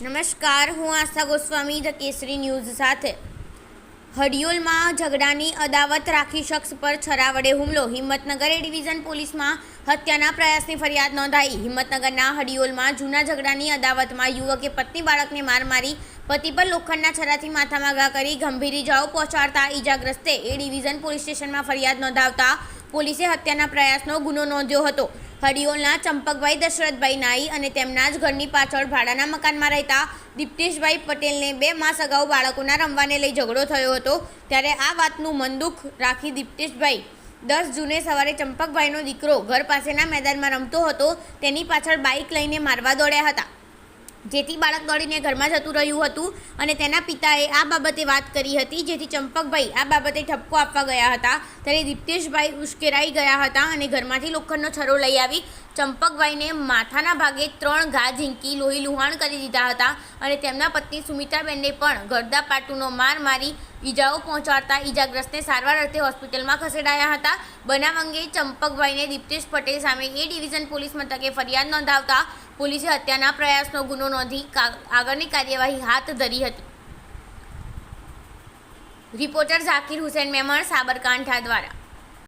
નમસ્કાર, હું Asha Goswami the Kesari news સાથે. હડિયોલમાં ઝઘડાની અદાવત રાખી શખ્સ પર છરા વડે હુમલો. હિંમતનગર એ ડિવિઝન પોલીસમાં હત્યાના પ્રયાસની ફરિયાદ નોંધાઈ. હિંમતનગરના હડિયોલમાં જૂના ઝઘડાની અદાવતમાં યુવકે પત્ની બાળકને માર મારી, પતિ પર લોખંડના છરાથી માથામાં ઘા કરી ગંભીર ઇજાઓ પહોંચાડતા ઇજાગ્રસ્તે એ ડિવિઝન પોલીસ સ્ટેશનમાં ફરિયાદ નોંધાવતા પોલીસે હત્યાના પ્રયાસનો ગુનો નોંધ્યો હતો. હડિયોલના ચંપકભાઈ દશરથભાઈ નાઈ અને તેમના જ ઘરની પાછળ ભાડાના મકાનમાં રહેતા દીપ્તેશભાઈ પટેલને બે માસ અગાઉ બાળકોના રમવાને લઈ ઝઘડો થયો હતો. ત્યારે આ વાતનું મનદુખ રાખી દીપ્તેશભાઈ દસ જૂને સવારે ચંપકભાઈનો દીકરો ઘર પાસેના મેદાનમાં રમતો હતો. તેની પાછળ બાઇક લઈને મારવા દોડ્યા હતા. જેથી બાળક દોડીને ઘરમાં જતું રહ્યું હતું અને તેના પિતાએ આ બાબતે વાત કરી હતી, જેથી ચંપકભાઈ આ બાબતે ઠપકો આપવા ગયા હતા. ત્યારે દીપ્તેશભાઈ ઉશ્કેરાઈ ગયા હતા અને ઘરમાંથી લોખંડનો છરો લઈ આવી. ચંપકભાઈને માથાના ભાગે ત્રણ ઘા ઝીંકી, લોહી લુહાણ કરી દીધા હતા અને તેમના પત્ની સુમિત્રાબેનને પણ ગરદા પાટુનો માર મારી ઈજાઓ પહોંચાડતા ઈજાગ્રસ્તને સારવાર અર્થે હોસ્પિટલમાં ખસેડાયા હતા. બનાવ અંગે ચંપકભાઈને દીપ્તેશ પટેલ સામે એ ડિવિઝન પોલીસ મથકે ફરિયાદ નોંધાવતા પોલીસે હત્યાના પ્રયાસનો ગુનો નોંધી આગળની કાર્યવાહી હાથ ધરી હતી. રિપોર્ટર ઝાકીર હુસેન મેમણ, સાબરકાંઠા દ્વારા.